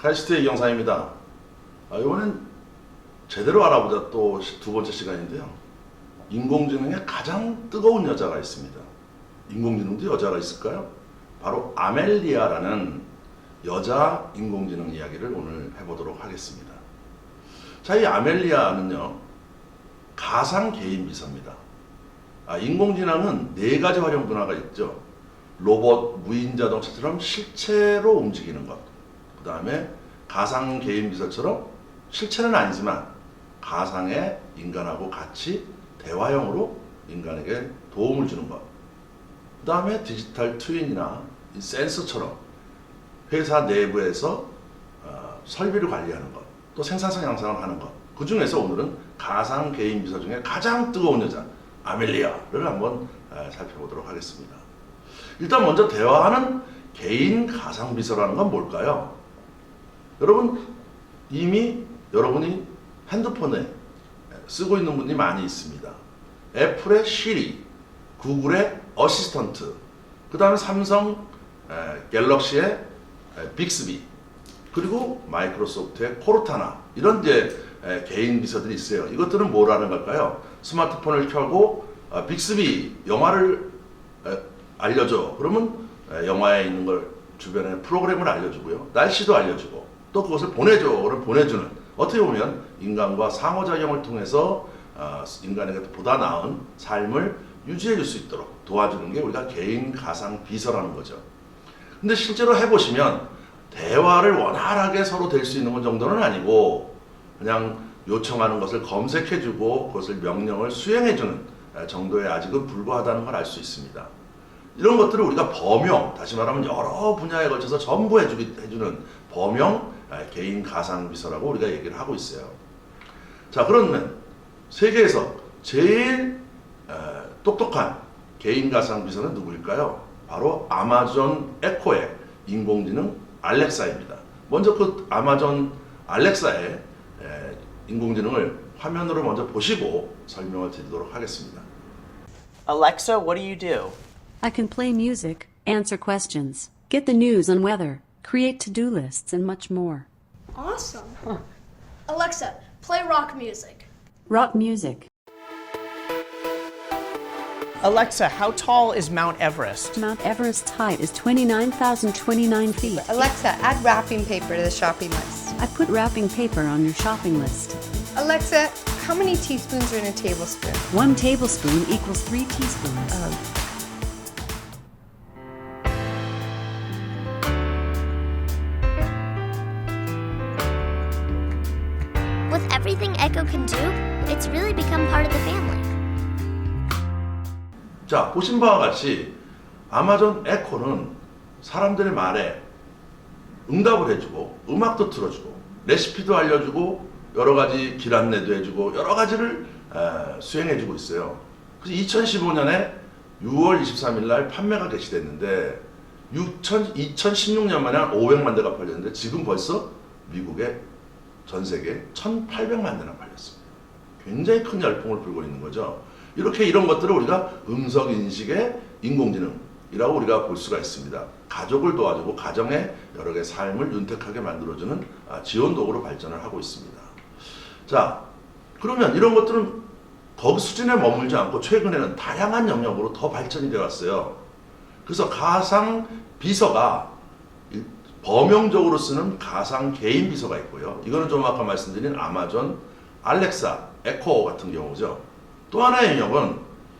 카이스트의 이경사입니다. 아, 이번엔 제대로 알아보자 또 두 번째 시간인데요. 인공지능의 가장 뜨거운 여자가 있습니다. 인공지능도 여자가 있을까요? 바로 아멜리아라는 여자 인공지능 이야기를 오늘 해보도록 하겠습니다. 자, 이 아멜리아는요, 가상 개인 비서입니다. 아, 인공지능은 네 가지 활용 분야가 있죠. 로봇, 무인 자동차처럼 실체로 움직이는 것. 그 다음에 가상 개인 비서처럼 실체는 아니지만 가상의 인간하고 같이 대화형으로 인간에게 도움을 주는 것. 그 다음에 디지털 트윈이나 이 센서처럼 회사 내부에서 어, 설비를 관리하는 것, 또 생산성 향상을 하는 것. 그 중에서 오늘은 가상 개인 비서 중에 가장 뜨거운 여자 아멜리아를 한번 에, 살펴보도록 하겠습니다. 일단 먼저 대화하는 개인 가상 비서라는 건 뭘까요? 여러분 이미 여러분이 핸드폰에 쓰고 있는 분이 많이 있습니다. 애플의 시리, 구글의 어시스턴트, 그 다음에 삼성 에, 갤럭시의 에, 빅스비, 그리고 마이크로소프트의 코르타나 이런 이제 에, 개인 비서들이 있어요. 이것들은 뭐라는 걸까요? 스마트폰을 켜고 아, 빅스비 영화를 에, 알려줘. 그러면 에, 영화에 있는 걸 주변에 프로그램을 알려주고요. 날씨도 알려주고 또 그것을 보내줘. 그럼 보내주는 어떻게 보면 인간과 상호작용을 통해서 아, 인간에게 보다 나은 삶을 유지해 줄 수 있도록 도와주는 게 우리가 개인 가상 비서라는 거죠. 근데 실제로 해보시면 대화를 원활하게 서로 될 수 있는 것 정도는 아니고 그냥 요청하는 것을 검색해주고 그것을 명령을 수행해주는 정도에 아직은 불과하다는 걸 알 수 있습니다. 이런 것들을 우리가 범용, 다시 말하면 여러 분야에 걸쳐서 전부 해주기, 해주는 범용 아, 개인 가상 비서라고 우리가 얘기를 하고 있어요. 자, 그러면 세계에서 제일 에, 똑똑한 개인 가상 비서는 누구일까요? 바로 아마존 에코의 인공지능 알렉사입니다. 먼저 그 아마존 알렉사의 에, 인공지능을 화면으로 먼저 보시고 설명을 드리도록 하겠습니다. Alexa, what do you do? I can play music, answer questions, get the news and weather, create to do lists, and much more. Awesome. Alexa, play rock music. Rock music. Alexa, how tall is Mount Everest? Mount Everest's height is 29,029 feet. Alexa, add wrapping paper to the shopping list. I put wrapping paper on your shopping list. Alexa, how many teaspoons are in a tablespoon? One tablespoon equals three teaspoons. With 자, 보신 바와 같이 아마존 에코는 사람들의 말에 응답을 해주고 음악도 틀어주고 레시피도 알려주고 여러 가지 길 안내도 해주고 여러 가지를 에, 수행해주고 있어요. 그래서 2015년에 6월 23일 날 판매가 개시됐는데 6천, 2016년 만에 한 500만 대가 팔렸는데 지금 벌써 미국에 전 세계 1,800만 대나 팔렸습니다. 굉장히 큰 열풍을 불고 있는 거죠. 이렇게 이런 것들을 우리가 음성 인식의 인공지능이라고 우리가 볼 수가 있습니다. 가족을 도와주고 가정의 여러 개의 삶을 윤택하게 만들어주는 아, 지원 도구로 발전을 하고 있습니다. 자, 그러면 이런 것들은 거기 수준에 머물지 않고 최근에는 다양한 영역으로 더 발전이 되어 왔어요. 그래서 가상 비서가 일- 범용적으로 쓰는 가상 개인 비서가 있고요. 이거는 좀 아까 말씀드린 아마존 알렉사, 에코 같은 경우죠. 또 하나의 영역은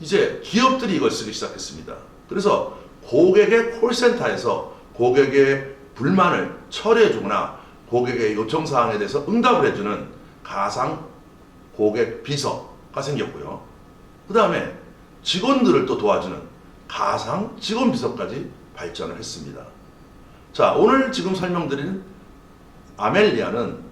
이제 기업들이 이걸 쓰기 시작했습니다. 그래서 고객의 콜센터에서 고객의 불만을 처리해주거나 고객의 요청 사항에 대해서 응답을 해주는 가상 고객 비서가 생겼고요. 그 다음에 직원들을 또 도와주는 가상 직원 비서까지 발전을 했습니다. 자, 오늘 지금 설명드린 아멜리아는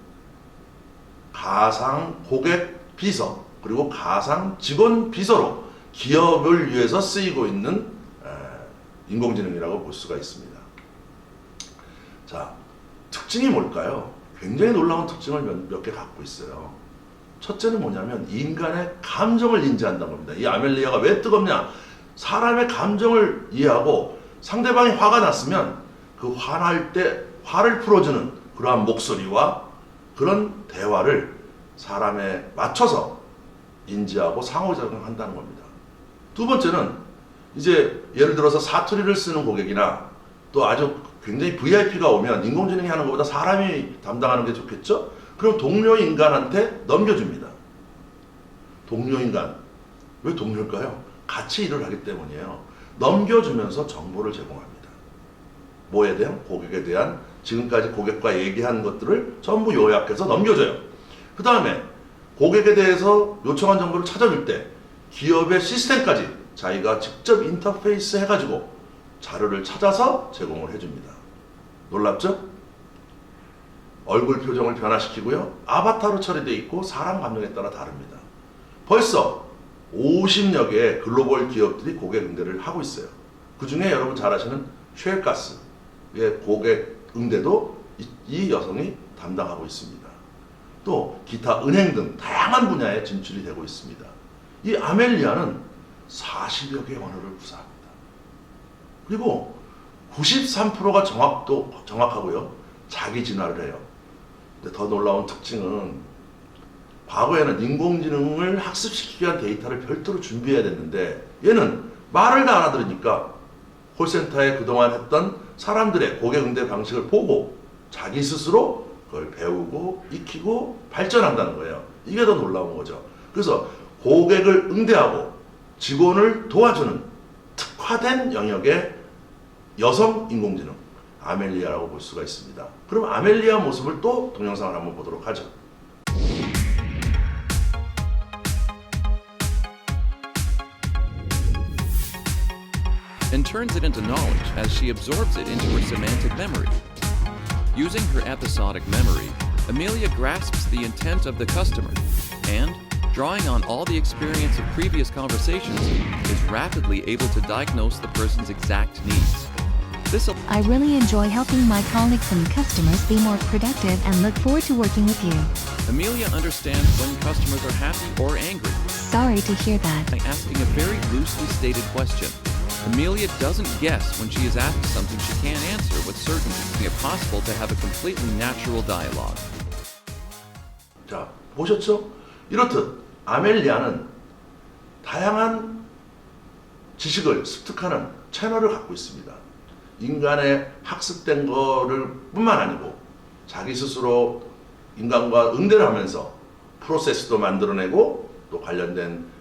가상 고객 비서 그리고 가상 직원 비서로 기업을 위해서 쓰이고 있는 에, 인공지능이라고 볼 수가 있습니다. 자, 특징이 뭘까요? 굉장히 놀라운 특징을 몇 개 갖고 있어요. 첫째는 뭐냐면 인간의 감정을 인지한다는 겁니다. 이 아멜리아가 왜 뜨겁냐? 사람의 감정을 이해하고 상대방이 화가 났으면 그 화날 때 화를 풀어주는 그러한 목소리와 그런 대화를 사람에 맞춰서 인지하고 상호작용한다는 겁니다. 두 번째는 이제 예를 들어서 사투리를 쓰는 고객이나 또 아주 굉장히 VIP가 오면 인공지능이 하는 것보다 사람이 담당하는 게 좋겠죠? 그럼 동료 인간한테 넘겨줍니다. 동료 인간. 왜 동료일까요? 같이 일을 하기 때문이에요. 넘겨주면서 정보를 제공합니다. 뭐에 대한? 고객에 대한 지금까지 고객과 얘기한 것들을 전부 요약해서 넘겨줘요. 그 다음에 고객에 대해서 요청한 정보를 찾아줄 때 기업의 시스템까지 자기가 직접 인터페이스 해가지고 자료를 찾아서 제공을 해줍니다. 놀랍죠? 얼굴 표정을 변화시키고요. 아바타로 처리되어 있고 사람 감정에 따라 다릅니다. 벌써 50여 개의 글로벌 기업들이 고객 응대를 하고 있어요. 그 중에 여러분 잘 아시는 쉘가스의 고객 응대도 이, 이 여성이 담당하고 있습니다. 또 기타 은행 등 다양한 분야에 진출이 되고 있습니다. 이 아멜리아는 40여 개의 언어를 구사합니다. 그리고 93%가 정확도 정확하고요. 자기 진화를 해요. 근데 더 놀라운 특징은 과거에는 인공지능을 학습시키기 위한 데이터를 별도로 준비해야 됐는데 얘는 말을 다 알아들으니까 콜센터에 그동안 했던 사람들의 고객 응대 방식을 보고 자기 스스로 그걸 배우고 익히고 발전한다는 거예요. 이게 더 놀라운 거죠. 그래서 고객을 응대하고 직원을 도와주는 특화된 영역의 여성 인공지능 아멜리아라고 볼 수가 있습니다. 그럼 아멜리아 모습을 또 동영상을 한번 보도록 하죠. Using her episodic memory, Amelia grasps the intent of the customer and, drawing on all the experience of previous conversations, is rapidly able to diagnose the person's exact needs. This I really enjoy helping my colleagues and customers be more productive and look forward to working with you. Amelia understands when customers are happy or angry Sorry to hear that. by asking a very loosely stated question. Amelia doesn't guess when she is asked something she can't answer with certainty, making it possible to have a completely natural dialogue. 자, 보셨죠? 이렇듯 아멜리아는 다양한 지식을 습득하는 채널을 갖고 있습니다. 인간의 학습된 거를 뿐만 아니고 자기 스스로 인간과 응대를 하면서 프로세스도 만들어내고 또 관련된 에,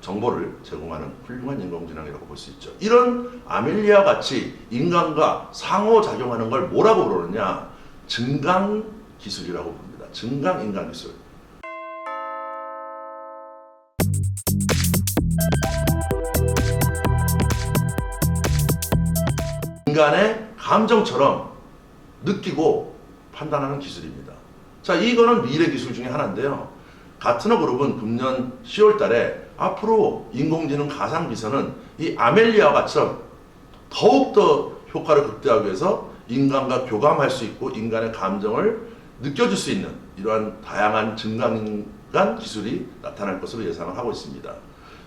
정보를 제공하는 훌륭한 인공지능이라고 볼 수 있죠. 이런 아멜리아 같이 인간과 상호작용하는 걸 뭐라고 부르느냐? 증강 기술이라고 부릅니다. 증강 인간 기술. 인간의 감정처럼 느끼고 판단하는 기술입니다. 자, 이거는 미래 기술 중에 하나인데요. 가트너 그룹은 금년 10월 달에 앞으로 인공지능 가상 비서는 이 아멜리아와 같처럼 더욱더 효과를 극대화하기 위해서 인간과 교감할 수 있고 인간의 감정을 느껴줄 수 있는 이러한 다양한 증강인간 기술이 나타날 것으로 예상을 하고 있습니다.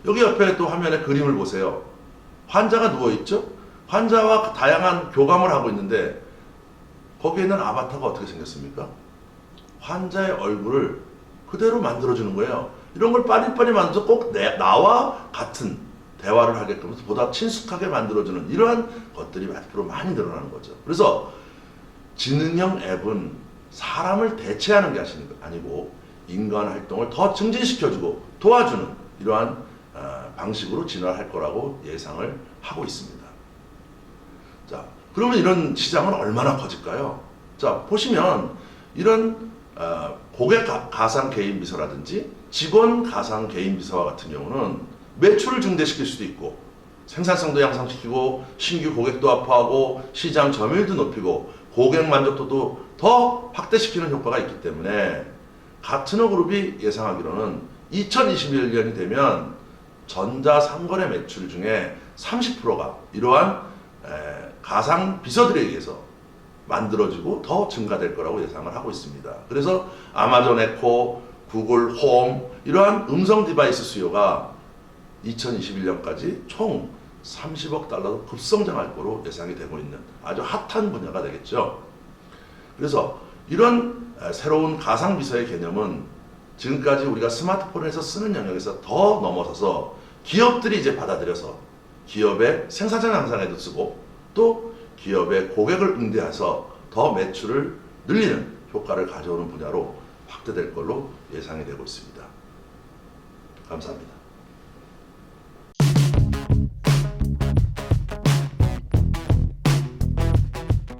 여기 옆에 또 화면에 그림을 보세요. 환자가 누워있죠? 환자와 다양한 교감을 하고 있는데 거기에 있는 아바타가 어떻게 생겼습니까? 환자의 얼굴을 그대로 만들어주는 거예요. 이런 걸 빠릿빠릿 만들어서 꼭 내, 나와 같은 대화를 하게끔 해서 보다 친숙하게 만들어주는 이러한 것들이 앞으로 많이 늘어나는 거죠. 그래서 지능형 앱은 사람을 대체하는 게 아니고 인간 활동을 더 증진시켜주고 도와주는 이러한 어, 방식으로 진화할 거라고 예상을 하고 있습니다. 자, 그러면 이런 시장은 얼마나 커질까요? 자, 보시면 이런 어, 고객 가, 가상 개인 비서라든지 직원 가상 개인 비서와 같은 경우는 매출을 증대시킬 수도 있고 생산성도 향상시키고 신규 고객도 확보하고 시장 점유율도 높이고 고객 만족도도 더 확대시키는 효과가 있기 때문에 가트너 그룹이 예상하기로는 2021년이 되면 전자 상거래 매출 중에 30%가 이러한 에, 가상 비서들에 의해서 만들어지고 더 증가될 거라고 예상을 하고 있습니다. 그래서 아마존 에코, 구글 홈 이러한 음성 디바이스 수요가 2021년까지 총 30억 달러로 급성장할 거로 예상이 되고 있는 아주 핫한 분야가 되겠죠. 그래서 이런 에, 새로운 가상 비서의 개념은 지금까지 우리가 스마트폰에서 쓰는 영역에서 더 넘어서서 기업들이 이제 받아들여서 기업의 생산성 향상에도 쓰고 또 기업의 고객을 응대해서 더 매출을 늘리는 효과를 가져오는 분야로 확대될 걸로 예상이 되고 있습니다. 감사합니다.